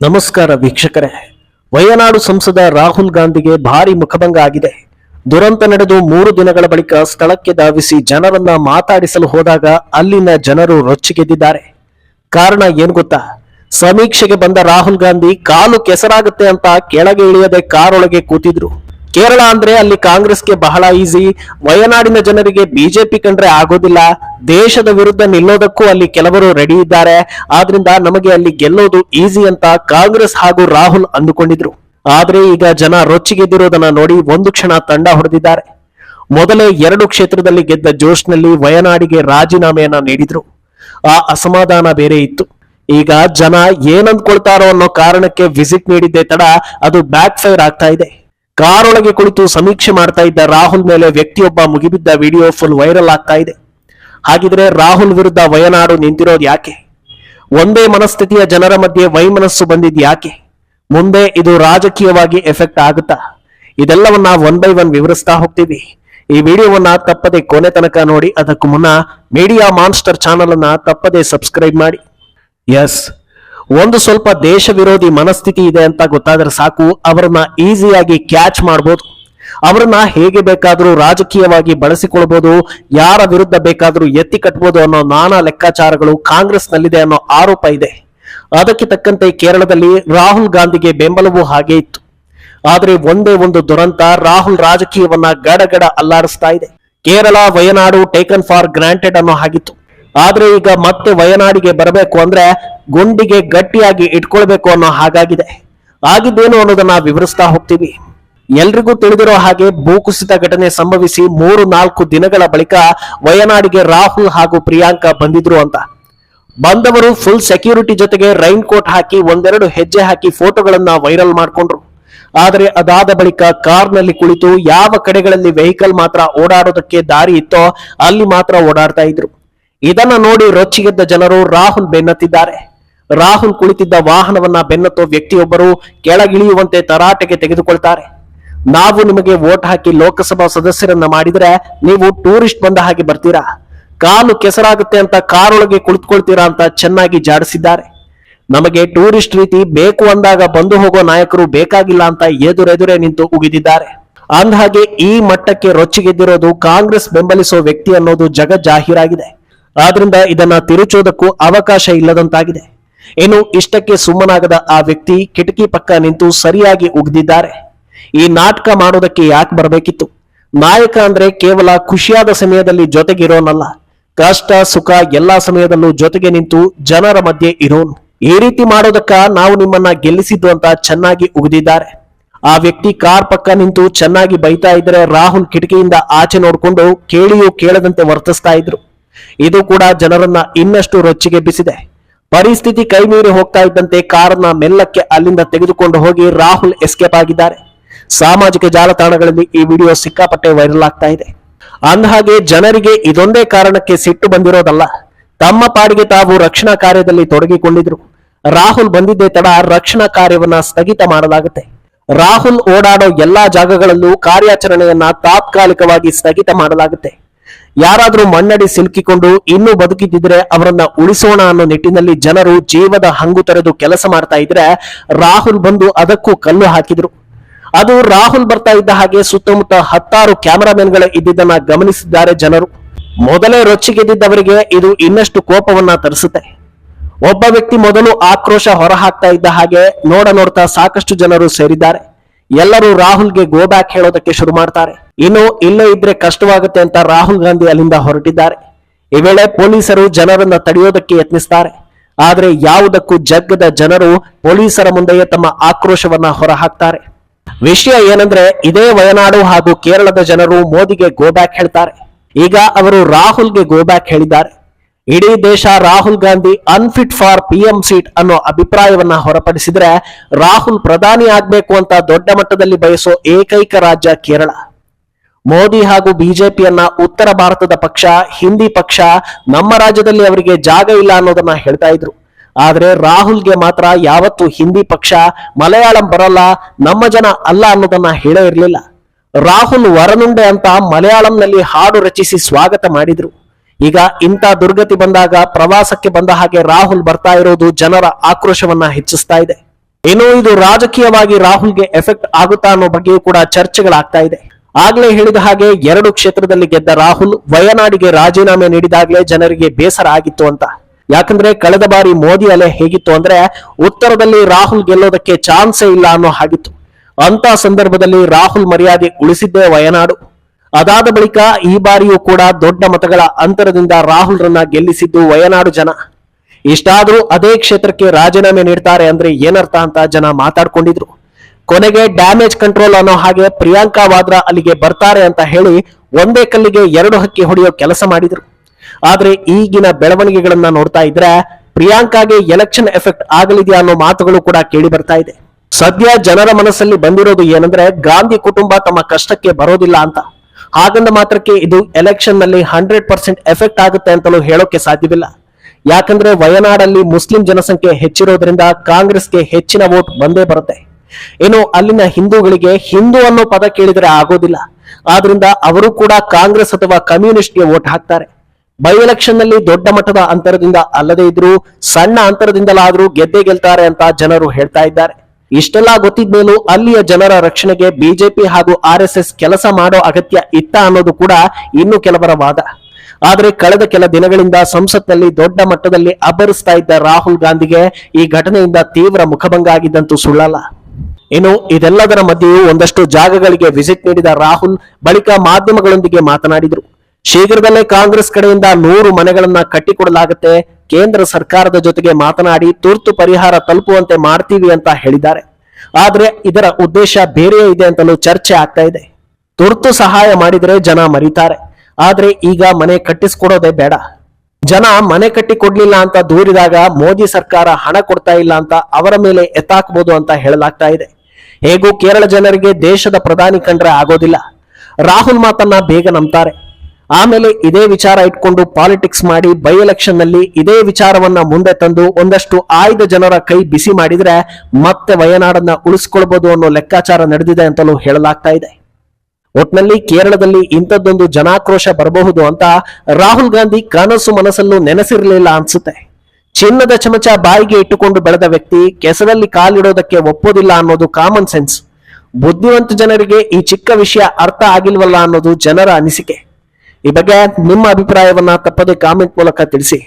ನಮಸ್ಕಾರ ವೀಕ್ಷಕರೇ. ವಯನಾಡು ಸಂಸದ ರಾಹುಲ್ ಗಾಂಧಿಗೆ ಭಾರಿ ಮುಖಭಂಗ ಆಗಿದೆ. ದುರಂತ ನಡೆದು ಮೂರು ದಿನಗಳ ಬಳಿಕ ಸ್ಥಳಕ್ಕೆ ಧಾವಿಸಿ ಜನರನ್ನ ಮಾತಾಡಿಸಲು ಹೋದಾಗ ಅಲ್ಲಿನ ಜನರು ರೊಚ್ಚಿಗೆದ್ದಿದ್ದಾರೆ. ಕಾರಣ ಏನ್ ಗೊತ್ತಾ? ಸಮೀಕ್ಷೆಗೆ ಬಂದ ರಾಹುಲ್ ಗಾಂಧಿ ಕಾಲು ಕೆಸರಾಗುತ್ತೆ ಅಂತ ಕೆಳಗೆ ಇಳಿಯದೆ ಕಾರೊಳಗೆ ಕೂತಿದ್ರು. ಕೇರಳ ಅಂದ್ರೆ ಅಲ್ಲಿ ಕಾಂಗ್ರೆಸ್ಗೆ ಬಹಳ ಈಸಿ ವಯನಾಡಿನ ಜನರಿಗೆ ಬಿಜೆಪಿ ಕಂಡ್ರೆ ಆಗೋದಿಲ್ಲ. ದೇಶದ ವಿರುದ್ಧ ನಿಲ್ಲೋದಕ್ಕೂ ಅಲ್ಲಿ ಕೆಲವರು ರೆಡಿ ಇದ್ದಾರೆ. ಆದ್ರಿಂದ ನಮಗೆ ಅಲ್ಲಿ ಗೆಲ್ಲೋದು ಈಸಿ ಅಂತ ಕಾಂಗ್ರೆಸ್ ಹಾಗೂ ರಾಹುಲ್ ಅಂದುಕೊಂಡಿದ್ರು. ಆದ್ರೆ ಈಗ ಜನ ರೊಚ್ಚಿಗೆದ್ದಿರೋದನ್ನ ನೋಡಿ ಒಂದು ಕ್ಷಣ ತಂಡ ಹೊಡೆದಿದ್ದಾರೆ. ಮೊದಲೇ ಎರಡು ಕ್ಷೇತ್ರದಲ್ಲಿ ಗೆದ್ದ ಜೋಶ್ನಲ್ಲಿ ವಯನಾಡಿಗೆ ರಾಜೀನಾಮೆಯನ್ನ ನೀಡಿದ್ರು. ಆ ಅಸಮಾಧಾನ ಬೇರೆ ಇತ್ತು. ಈಗ ಜನ ಏನಂದ್ಕೊಳ್ತಾರೋ ಅನ್ನೋ ಕಾರಣಕ್ಕೆ ವಿಸಿಟ್ ನೀಡಿದ್ದೆ ತಡ, ಅದು ಬ್ಯಾಕ್ ಫೈರ್ ಆಗ್ತಾ ಇದೆ. ಕಾರೊಳಗೆ ಕುಳಿತು ಸಮೀಕ್ಷೆ ಮಾಡ್ತಾ ಇದ್ದ ರಾಹುಲ್ ಮೇಲೆ ವ್ಯಕ್ತಿಯೊಬ್ಬ ಮುಗಿಬಿದ್ದ ವಿಡಿಯೋ ಫುಲ್ ವೈರಲ್ ಆಗ್ತಾ ಇದೆ. ಹಾಗಿದ್ರೆ ರಾಹುಲ್ ವಿರುದ್ಧ ವಯನಾಡು ನಿಂತಿರೋದು ಯಾಕೆ? ಒಂದೇ ಮನಸ್ಥಿತಿಯ ಜನರ ಮಧ್ಯೆ ವೈಮನಸ್ಸು ಬಂದಿದ್ ಯಾಕೆ? ಮುಂದೆ ಇದು ರಾಜಕೀಯವಾಗಿ ಎಫೆಕ್ಟ್ ಆಗುತ್ತಾ? ಇದೆಲ್ಲವನ್ನ ಒನ್ ಬೈ ಒನ್ ವಿವರಿಸ್ತಾ ಹೋಗ್ತೀವಿ. ಈ ವಿಡಿಯೋವನ್ನ ತಪ್ಪದೆ ಕೊನೆ ತನಕ ನೋಡಿ, ಅದಕ್ಕೂ ಮುನ್ನ ಮೀಡಿಯಾ ಮಾನ್ಸ್ಟರ್ ಚಾನಲ್ ಅನ್ನ ತಪ್ಪದೆ ಸಬ್ಸ್ಕ್ರೈಬ್ ಮಾಡಿ. ಎಸ್ ಒಂದು ಸ್ವಲ್ಪ ದೇಶ ವಿರೋಧಿ ಮನಸ್ಥಿತಿ ಇದೆ ಅಂತ ಗೊತ್ತಾದ್ರೆ ಸಾಕು, ಅವರನ್ನ ಈಸಿಯಾಗಿ ಕ್ಯಾಚ್ ಮಾಡಬಹುದು ಅವರನ್ನ ಹೇಗೆ ಬೇಕಾದರೂ ರಾಜಕೀಯವಾಗಿ ಬಳಸಿಕೊಳ್ಬಹುದು ಯಾರ ವಿರುದ್ಧ ಬೇಕಾದರೂ ಎತ್ತಿ ಕಟ್ಬೋದು ಅನ್ನೋ ನಾನಾ ಲೆಕ್ಕಾಚಾರಗಳು ಕಾಂಗ್ರೆಸ್ನಲ್ಲಿದೆ ಅನ್ನೋ ಆರೋಪ ಇದೆ. ಅದಕ್ಕೆ ತಕ್ಕಂತೆ ಕೇರಳದಲ್ಲಿ ರಾಹುಲ್ ಗಾಂಧಿಗೆ ಬೆಂಬಲವೂ ಹಾಗೆ ಇತ್ತು. ಆದರೆ ಒಂದೇ ಒಂದು ದುರಂತ ರಾಹುಲ್ ರಾಜಕೀಯವನ್ನ ಗಡಗಡ ಅಲ್ಲಾಡಿಸ್ತಾ ಇದೆ. Kerala, Wayanad taken for granted ಅನ್ನೋ ಹಾಗಿತ್ತು. ಆದ್ರೆ ಈಗ ಮತ್ತೆ ವಯನಾಡಿಗೆ ಬರಬೇಕು ಅಂದ್ರೆ ಗುಂಡಿಗೆ ಗಟ್ಟಿಯಾಗಿ ಇಟ್ಕೊಳ್ಬೇಕು ಅನ್ನೋ ಹಾಗಾಗಿದೆ. ಆಗಿದ್ದೇನು ಅನ್ನೋದನ್ನ ವಿವರಿಸ್ತಾ ಹೋಗ್ತೀವಿ. ಎಲ್ರಿಗೂ ತಿಳಿದಿರೋ ಹಾಗೆ ಭೂಕುಸಿತ ಘಟನೆ ಸಂಭವಿಸಿ ಮೂರು ನಾಲ್ಕು ದಿನಗಳ ಬಳಿಕ ವಯನಾಡಿಗೆ ರಾಹುಲ್ ಹಾಗೂ ಪ್ರಿಯಾಂಕಾ ಬಂದಿದ್ರು ಅಂತ. ಬಂದವರು ಫುಲ್ ಸೆಕ್ಯೂರಿಟಿ ಜೊತೆಗೆ ರೈನ್ ಕೋಟ್ ಹಾಕಿ ಒಂದೆರಡು ಹೆಜ್ಜೆ ಹಾಕಿ ಫೋಟೋಗಳನ್ನ ವೈರಲ್ ಮಾಡ್ಕೊಂಡ್ರು. ಆದರೆ ಅದಾದ ಬಳಿಕ ಕಾರ್ನಲ್ಲಿ ಕುಳಿತು ಯಾವ ಕಡೆಗಳಲ್ಲಿ ವೆಹಿಕಲ್ ಮಾತ್ರ ಓಡಾಡೋದಕ್ಕೆ ದಾರಿ ಇತ್ತೋ ಅಲ್ಲಿ ಮಾತ್ರ ಓಡಾಡ್ತಾ ಇದ್ರು. ಇದನ್ನ ನೋಡಿ ರೊಚ್ಚಿಗೆದ್ದ ಜನರು ರಾಹುಲ್ ಬೆನ್ನತ್ತಿದ್ದಾರೆ. ರಾಹುಲ್ ಕುಳಿತಿದ್ದ ವಾಹನವನ್ನ ಬೆನ್ನತ್ತೋ ವ್ಯಕ್ತಿಯೊಬ್ಬರು ಕೆಳಗಿಳಿಯುವಂತೆ ತರಾಟೆಗೆ ತೆಗೆದುಕೊಳ್ತಾರೆ. ನಾವು ನಿಮಗೆ ವೋಟ್ ಹಾಕಿ ಲೋಕಸಭಾ ಸದಸ್ಯರನ್ನ ಮಾಡಿದ್ರೆ ನೀವು ಟೂರಿಸ್ಟ್ ಬಂದ ಹಾಗೆ ಬರ್ತೀರಾ? ಕಾಲು ಕೆಸರಾಗುತ್ತೆ ಅಂತ ಕಾರೊಳಗೆ ಕುಳಿತುಕೊಳ್ತೀರಾ ಅಂತ ಚೆನ್ನಾಗಿ ಜಾಡಿಸಿದ್ದಾರೆ. ನಮಗೆ ಟೂರಿಸ್ಟ್ ರೀತಿ ಬೇಕು ಅಂದಾಗ ಬಂದು ಹೋಗೋ ನಾಯಕರು ಬೇಕಾಗಿಲ್ಲ ಅಂತ ಎದುರೆದುರೇ ನಿಂತು ಉಗಿದಿದ್ದಾರೆ. ಅಂದಹಾಗೆ ಈ ಮಟ್ಟಕ್ಕೆ ರೊಚ್ಚಿಗೆದ್ದಿರೋದು ಕಾಂಗ್ರೆಸ್ ಬೆಂಬಲಿಸೋ ವ್ಯಕ್ತಿ ಅನ್ನೋದು ಜಗಜ್ಜಾಹೀರಾಗಿದೆ ಆದ್ರಿಂದ ಇದನ್ನ ತಿರುಚೋದಕ್ಕೂ ಅವಕಾಶ ಇಲ್ಲದಂತಾಗಿದೆ. ಏನು ಇಷ್ಟಕ್ಕೆ ಸುಮ್ಮನಾಗದ ಆ ವ್ಯಕ್ತಿ ಕಿಟಕಿ ಪಕ್ಕ ನಿಂತು ಸರಿಯಾಗಿ ಉಗ್ದಿದ್ದಾರೆ. ಈ ನಾಟಕ ಮಾಡೋದಕ್ಕೆ ಯಾಕೆ ಬರಬೇಕಿತ್ತು? ನಾಯಕ ಅಂದ್ರೆ ಕೇವಲ ಖುಷಿಯಾದ ಸಮಯದಲ್ಲಿ ಜೊತೆಗಿರೋನಲ್ಲ. ಕಷ್ಟ, ಸುಖ ಎಲ್ಲಾ ಸಮಯದಲ್ಲೂ ಜೊತೆಗೆ ನಿಂತು ಜನರ ಮಧ್ಯೆ ಇರೋನು. ಈ ರೀತಿ ಮಾಡೋದಕ್ಕ ನಾವು ನಿಮ್ಮನ್ನ ಗೆಲ್ಲಿಸಿದ್ದು ಅಂತ ಚೆನ್ನಾಗಿ ಉಗಿದಿದ್ದಾರೆ. ಆ ವ್ಯಕ್ತಿ ಕಾರ್ ಪಕ್ಕ ನಿಂತು ಚೆನ್ನಾಗಿ ಬೈತಾ ಇದ್ರೆ ರಾಹುಲ್ ಕಿಟಕಿಯಿಂದ ಆಚೆ ನೋಡ್ಕೊಂಡು ಕೇಳಿಯೂ ಕೇಳದಂತೆ ವರ್ತಿಸ್ತಾ ಇದ್ರು. ಇದು ಕೂಡ ಜನರನ್ನ ಇನ್ನಷ್ಟು ರೊಚ್ಚಿಗೆಬ್ಬಿಸಿದೆ ಪರಿಸ್ಥಿತಿ ಕೈಮೀರಿ ಹೋಗ್ತಾ ಇದ್ದಂತೆ ಕಾರನ್ನ ಮೆಲ್ಲಕ್ಕೆ ಅಲ್ಲಿಂದ ತೆಗೆದುಕೊಂಡು ಹೋಗಿ ರಾಹುಲ್ ಎಸ್ಕೇಪ್ ಆಗಿದ್ದಾರೆ. ಸಾಮಾಜಿಕ ಜಾಲತಾಣಗಳಲ್ಲಿ ಈ ವಿಡಿಯೋ ಸಿಕ್ಕಾಪಟ್ಟೆ ವೈರಲ್ ಆಗ್ತಾ ಇದೆ. ಅಂದಹಾಗೆ ಜನರಿಗೆ ಇದೊಂದೇ ಕಾರಣಕ್ಕೆ ಸಿಟ್ಟು ಬಂದಿರೋದಲ್ಲ. ತಮ್ಮ ಪಾಡಿಗೆ ತಾವು ರಕ್ಷಣಾ ಕಾರ್ಯದಲ್ಲಿ ತೊಡಗಿಕೊಂಡಿದ್ರು. ರಾಹುಲ್ ಬಂದಿದ್ದೇ ತಡ ರಕ್ಷಣಾ ಕಾರ್ಯವನ್ನ ಸ್ಥಗಿತ ಮಾಡಲಾಗುತ್ತೆ. ರಾಹುಲ್ ಓಡಾಡೋ ಎಲ್ಲಾ ಜಾಗಗಳಲ್ಲೂ ಕಾರ್ಯಾಚರಣೆಯನ್ನ ತಾತ್ಕಾಲಿಕವಾಗಿ ಸ್ಥಗಿತ ಮಾಡಲಾಗುತ್ತೆ. ಯಾರಾದ್ರೂ ಮಣ್ಣಡಿ ಸಿಲುಕಿಕೊಂಡು ಇನ್ನೂ ಬದುಕಿದ್ದಿದ್ರೆ ಅವರನ್ನ ಉಳಿಸೋಣ ಅನ್ನೋ ನಿಟ್ಟಿನಲ್ಲಿ ಜನರು ಜೀವದ ಹಂಗು ತೊರೆದು ಕೆಲಸ ಮಾಡ್ತಾ ಇದ್ರೆ ರಾಹುಲ್ ಬಂದು ಅದಕ್ಕೂ ಕಲ್ಲು ಹಾಕಿದ್ರು. ಅದು ರಾಹುಲ್ ಬರ್ತಾ ಇದ್ದ ಹಾಗೆ ಸುತ್ತಮುತ್ತ ಹತ್ತಾರು ಕ್ಯಾಮರಾಮನ್ಗಳು ಇದ್ದಿದ್ದನ್ನ ಗಮನಿಸಿದ್ದಾರೆ ಜನರು. ಮೊದಲೇ ರೊಚ್ಚಿಗೆದ್ದಿದ್ದವರಿಗೆ ಇದು ಇನ್ನಷ್ಟು ಕೋಪವನ್ನ ತರಿಸುತ್ತೆ. ಒಬ್ಬ ವ್ಯಕ್ತಿ ಮೊದಲು ಆಕ್ರೋಶ ಹೊರಹಾಕ್ತಾ ಇದ್ದ ಹಾಗೆ ನೋಡ ನೋಡ್ತಾ ಸಾಕಷ್ಟು ಜನರು ಸೇರಿದ್ದಾರೆ. ಎಲ್ಲರೂ ರಾಹುಲ್ಗೆ ಗೋ ಬ್ಯಾಕ್ ಹೇಳೋದಕ್ಕೆ ಶುರು ಮಾಡ್ತಾರೆ. ಇನ್ನು ಇಲ್ಲೇ ಇದ್ರೆ ಕಷ್ಟವಾಗುತ್ತೆ ಅಂತ ರಾಹುಲ್ ಗಾಂಧಿ ಅಲ್ಲಿಂದ ಹೊರಟಿದ್ದಾರೆ. ಈ ವೇಳೆ ಪೊಲೀಸರು ಜನರನ್ನ ತಡೆಯೋದಕ್ಕೆ ಯತ್ನಿಸ್ತಾರೆ. ಆದ್ರೆ ಯಾವುದಕ್ಕೂ ಜಗ್ಗದ ಜನರು ಪೊಲೀಸರ ಮುಂದೆಯೇ ತಮ್ಮ ಆಕ್ರೋಶವನ್ನ ಹೊರಹಾಕ್ತಾರೆ. ವಿಷಯ ಏನಂದ್ರೆ ಇದೇ ವಯನಾಡು ಹಾಗೂ ಕೇರಳದ ಜನರು ಮೋದಿಗೆ ಗೋ ಬ್ಯಾಕ್ ಹೇಳ್ತಾರೆ. ಈಗ ಅವರು ರಾಹುಲ್ಗೆ ಗೋ ಬ್ಯಾಕ್ ಹೇಳಿದ್ದಾರೆ. ಇಡೀ ದೇಶ Rahul Gandhi unfit for PM seat ಅನ್ನೋ ಅಭಿಪ್ರಾಯವನ್ನ ಹೊರಪಡಿಸಿದ್ರೆ ರಾಹುಲ್ ಪ್ರಧಾನಿ ಆಗ್ಬೇಕು ಅಂತ ದೊಡ್ಡ ಮಟ್ಟದಲ್ಲಿ ಬಯಸೋ ಏಕೈಕ ರಾಜ್ಯ ಕೇರಳ. ಮೋದಿ ಹಾಗೂ ಬಿಜೆಪಿಯನ್ನ ಉತ್ತರ ಭಾರತದ ಪಕ್ಷ, ಹಿಂದಿ ಪಕ್ಷ, ನಮ್ಮ ರಾಜ್ಯದಲ್ಲಿ ಅವರಿಗೆ ಜಾಗ ಇಲ್ಲ ಅನ್ನೋದನ್ನ ಹೇಳ್ತಾ ಇದ್ರು. ಆದ್ರೆ ರಾಹುಲ್ಗೆ ಮಾತ್ರ ಯಾವತ್ತು ಹಿಂದಿ ಪಕ್ಷ, ಮಲಯಾಳಂ ಬರಲ್ಲ, ನಮ್ಮ ಜನ ಅಲ್ಲ ಅನ್ನೋದನ್ನ ಹೇಳೇ ಇರಲಿಲ್ಲ. ರಾಹುಲ್ ವರನುಂಡೆ ಅಂತ ಮಲಯಾಳಂನಲ್ಲಿ ಹಾಡು ರಚಿಸಿ ಸ್ವಾಗತ ಮಾಡಿದ್ರು. ಈಗ ಇಂಥ ದುರ್ಗತಿ ಬಂದಾಗ, ಪ್ರವಾಸಕ್ಕೆ ಬಂದ ಹಾಗೆ ರಾಹುಲ್ ಬರ್ತಾ ಇರೋದು ಜನರ ಆಕ್ರೋಶವನ್ನ ಹೆಚ್ಚಿಸ್ತಾ ಇದೆ. ಇನ್ನು ಇದು ರಾಜಕೀಯವಾಗಿ ರಾಹುಲ್ಗೆ ಎಫೆಕ್ಟ್ ಆಗುತ್ತಾ ಅನ್ನೋ ಬಗ್ಗೆಯೂ ಕೂಡ ಚರ್ಚೆಗಳಾಗ್ತಾ ಇದೆ. ಆಗ್ಲೇ ಹೇಳಿದ ಹಾಗೆ ಎರಡು ಕ್ಷೇತ್ರದಲ್ಲಿ ಗೆದ್ದ ರಾಹುಲ್ ವಯನಾಡಿಗೆ ರಾಜೀನಾಮೆ ನೀಡಿದಾಗಲೇ ಜನರಿಗೆ ಬೇಸರ ಆಗಿತ್ತು ಅಂತ. ಯಾಕಂದ್ರೆ ಕಳೆದ ಬಾರಿ ಮೋದಿ ಅಲೆ ಹೇಗಿತ್ತು ಅಂದ್ರೆ ಉತ್ತರದಲ್ಲಿ ರಾಹುಲ್ ಗೆಲ್ಲೋದಕ್ಕೆ ಚಾನ್ಸೇ ಇಲ್ಲ ಅನ್ನೋ ಹಾಗಿತ್ತು. ಅಂತ ಸಂದರ್ಭದಲ್ಲಿ ರಾಹುಲ್ ಮರ್ಯಾದೆ ಉಳಿಸಿದ್ದೇ ವಯನಾಡು. ಅದಾದ ಬಳಿಕ ಈ ಬಾರಿಯೂ ಕೂಡ ದೊಡ್ಡ ಮತಗಳ ಅಂತರದಿಂದ ರಾಹುಲ್ ರನ್ನ ಗೆಲ್ಲಿಸಿದ್ದು ವಯನಾಡು ಜನ. ಇಷ್ಟಾದ್ರೂ ಅದೇ ಕ್ಷೇತ್ರಕ್ಕೆ ರಾಜೀನಾಮೆ ನೀಡ್ತಾರೆ ಅಂದ್ರೆ ಏನರ್ಥ ಅಂತ ಜನ ಮಾತಾಡ್ಕೊಂಡಿದ್ರು. ಕೊನೆಗೆ ಡ್ಯಾಮೇಜ್ ಕಂಟ್ರೋಲ್ ಅನ್ನೋ ಹಾಗೆ ಪ್ರಿಯಾಂಕಾ ವಾದ್ರಾ ಅಲ್ಲಿಗೆ ಬರ್ತಾರೆ ಅಂತ ಹೇಳಿ ಒಂದೇ ಕಲ್ಲಿಗೆ ಎರಡು ಹಕ್ಕಿ ಹೊಡೆಯೋ ಕೆಲಸ ಮಾಡಿದ್ರು. ಆದ್ರೆ ಈಗಿನ ಬೆಳವಣಿಗೆಗಳನ್ನ ನೋಡ್ತಾ ಇದ್ರೆ ಪ್ರಿಯಾಂಕಾಗೆ ಎಲೆಕ್ಷನ್ ಎಫೆಕ್ಟ್ ಆಗಲಿದೆಯಾ ಅನ್ನೋ ಮಾತುಗಳು ಕೂಡ ಕೇಳಿ ಬರ್ತಾ ಇದೆ. ಸದ್ಯ ಜನರ ಮನಸ್ಸಲ್ಲಿ ಬಂದಿರೋದು ಏನಂದ್ರೆ ಗಾಂಧಿ ಕುಟುಂಬ ತಮ್ಮ ಕಷ್ಟಕ್ಕೆ ಬರೋದಿಲ್ಲ ಅಂತ. ಹಾಗಂದ ಮಾತ್ರಕ್ಕೆ ಇದು ಎಲೆಕ್ಷನ್ನಲ್ಲಿ ಹಂಡ್ರೆಡ್ ಪರ್ಸೆಂಟ್ ಎಫೆಕ್ಟ್ ಆಗುತ್ತೆ ಅಂತಲೂ ಹೇಳೋಕೆ ಸಾಧ್ಯವಿಲ್ಲ. ಯಾಕಂದ್ರೆ ವಯನಾಡಲ್ಲಿ ಮುಸ್ಲಿಂ ಜನಸಂಖ್ಯೆ ಹೆಚ್ಚಿರೋದ್ರಿಂದ ಕಾಂಗ್ರೆಸ್ಗೆ ಹೆಚ್ಚಿನ ವೋಟ್ ಬಂದೇ ಬರುತ್ತೆ. ಇನ್ನು ಅಲ್ಲಿನ ಹಿಂದೂಗಳಿಗೆ ಹಿಂದೂ ಅನ್ನೋ ಪದ ಕೇಳಿದ್ರೆ ಆಗೋದಿಲ್ಲ. ಆದ್ರಿಂದ ಅವರು ಕೂಡ ಕಾಂಗ್ರೆಸ್ ಅಥವಾ ಕಮ್ಯುನಿಸ್ಟ್ಗೆ ವೋಟ್ ಹಾಕ್ತಾರೆ. ಬೈ ಎಲೆಕ್ಷನ್ನಲ್ಲಿ ದೊಡ್ಡ ಮಟ್ಟದ ಅಂತರದಿಂದ ಅಲ್ಲದೆ ಇದ್ರು, ಸಣ್ಣ ಅಂತರದಿಂದಲಾದ್ರೂ ಗೆದ್ದೇ ಗೆಲ್ತಾರೆ ಅಂತ ಜನರು ಹೇಳ್ತಾ ಇದ್ದಾರೆ. ಇಷ್ಟೆಲ್ಲ ಗೊತ್ತಿದ್ಮೇಲೂ ಅಲ್ಲಿಯ ಜನರ ರಕ್ಷಣೆಗೆ ಬಿಜೆಪಿ ಹಾಗೂ ಆರ್ ಕೆಲಸ ಮಾಡೋ ಅಗತ್ಯ ಇತ್ತ ಅನ್ನೋದು ಕೂಡ ಇನ್ನು ಕೆಲವರ ವಾದ. ಆದರೆ ಕಳೆದ ಕೆಲ ದಿನಗಳಿಂದ ಸಂಸತ್ನಲ್ಲಿ ದೊಡ್ಡ ಮಟ್ಟದಲ್ಲಿ ಅಬ್ಬರಿಸ್ತಾ ಇದ್ದ ರಾಹುಲ್ ಗಾಂಧಿಗೆ ಈ ಘಟನೆಯಿಂದ ತೀವ್ರ ಮುಖಭಂಗ ಆಗಿದ್ದಂತೂ ಸುಳ್ಳಲ್ಲ. ಇನ್ನು ಇದೆಲ್ಲದರ ಮಧ್ಯೆಯೂ ಒಂದಷ್ಟು ಜಾಗಗಳಿಗೆ ವಿಸಿಟ್ ನೀಡಿದ ರಾಹುಲ್ ಬಳಿಕ ಮಾಧ್ಯಮಗಳೊಂದಿಗೆ ಮಾತನಾಡಿದರು. ಶೀಘ್ರದಲ್ಲೇ ಕಾಂಗ್ರೆಸ್ ಕಡೆಯಿಂದ ನೂರು ಮನೆಗಳನ್ನ ಕಟ್ಟಿಕೊಡಲಾಗುತ್ತೆ. ಕೇಂದ್ರ ಸರ್ಕಾರದ ಜೊತೆಗೆ ಮಾತನಾಡಿ ತುರ್ತು ಪರಿಹಾರ ತಲುಪುವಂತೆ ಮಾಡ್ತೀವಿ ಅಂತ ಹೇಳಿದ್ದಾರೆ. ಆದ್ರೆ ಇದರ ಉದ್ದೇಶ ಬೇರೆಯೇ ಇದೆ ಅಂತಲೂ ಚರ್ಚೆ ಆಗ್ತಾ ಇದೆ. ತುರ್ತು ಸಹಾಯ ಮಾಡಿದರೆ ಜನ ಮರೀತಾರೆ. ಆದ್ರೆ ಈಗ ಮನೆ ಕಟ್ಟಿಸ್ಕೊಡೋದೇ ಬೇಡ. ಜನ ಮನೆ ಕಟ್ಟಿ ಕೊಡ್ಲಿಲ್ಲ ಅಂತ ದೂರಿದಾಗ ಮೋದಿ ಸರ್ಕಾರ ಹಣ ಕೊಡ್ತಾ ಇಲ್ಲ ಅಂತ ಅವರ ಮೇಲೆ ಎತ್ತಾಕ್ಬೋದು ಅಂತ ಹೇಳಲಾಗ್ತಾ ಇದೆ. ಹೇಗೂ ಕೇರಳ ಜನರಿಗೆ ದೇಶದ ಪ್ರಧಾನಿ ಕಂಡ್ರೆ ಆಗೋದಿಲ್ಲ. ರಾಹುಲ್ ಮಾತನ್ನ ಬೇಗ ನಂಬ್ತಾರೆ. ಆಮೇಲೆ ಇದೇ ವಿಚಾರ ಇಟ್ಕೊಂಡು ಪಾಲಿಟಿಕ್ಸ್ ಮಾಡಿ ಬೈ ಎಲೆಕ್ಷನ್ನಲ್ಲಿ ಇದೇ ವಿಚಾರವನ್ನ ಮುಂದೆ ತಂದು ಒಂದಷ್ಟು ಆಯ್ದ ಜನರ ಕೈ ಬಿಸಿ ಮಾಡಿದ್ರೆ ಮತ್ತೆ ವಯನಾಡನ್ನ ಉಳಿಸ್ಕೊಳ್ಬಹುದು ಅನ್ನೋ ಲೆಕ್ಕಾಚಾರ ನಡೆದಿದೆ ಅಂತಲೂ ಹೇಳಲಾಗ್ತಾ ಇದೆ. ಒಟ್ನಲ್ಲಿ ಕೇರಳದಲ್ಲಿ ಇಂಥದ್ದೊಂದು ಜನಾಕ್ರೋಶ ಬರಬಹುದು ಅಂತ ರಾಹುಲ್ ಗಾಂಧಿ ಕನಸು ಮನಸ್ಸಲ್ಲೂ ನೆನೆಸಿರ್ಲಿಲ್ಲ ಅನ್ಸುತ್ತೆ. ಚಿನ್ನದ ಚಮಚ ಬಾಯಿಗೆ ಇಟ್ಟುಕೊಂಡು ಬೆಳೆದ ವ್ಯಕ್ತಿ ಕೆಸರಲ್ಲಿ ಕಾಲಿಡೋದಕ್ಕೆ ಒಪ್ಪೋದಿಲ್ಲ ಅನ್ನೋದು ಕಾಮನ್ ಸೆನ್ಸ್ ಬುದ್ಧಿವಂತ ಜನರಿಗೆ ಈ ಚಿಕ್ಕ ವಿಷಯ ಅರ್ಥ ಆಗಿಲ್ವಲ್ಲ ಅನ್ನೋದು ಜನರ ಅನಿಸಿಕೆ. ಈ ಬಗ್ಗೆ ನಿಮ್ಮ ಅಭಿಪ್ರಾಯವನ್ನ ತಪ್ಪದೆ ಕಾಮೆಂಟ್ ಮೂಲಕ ತಿಳಿಸಿ.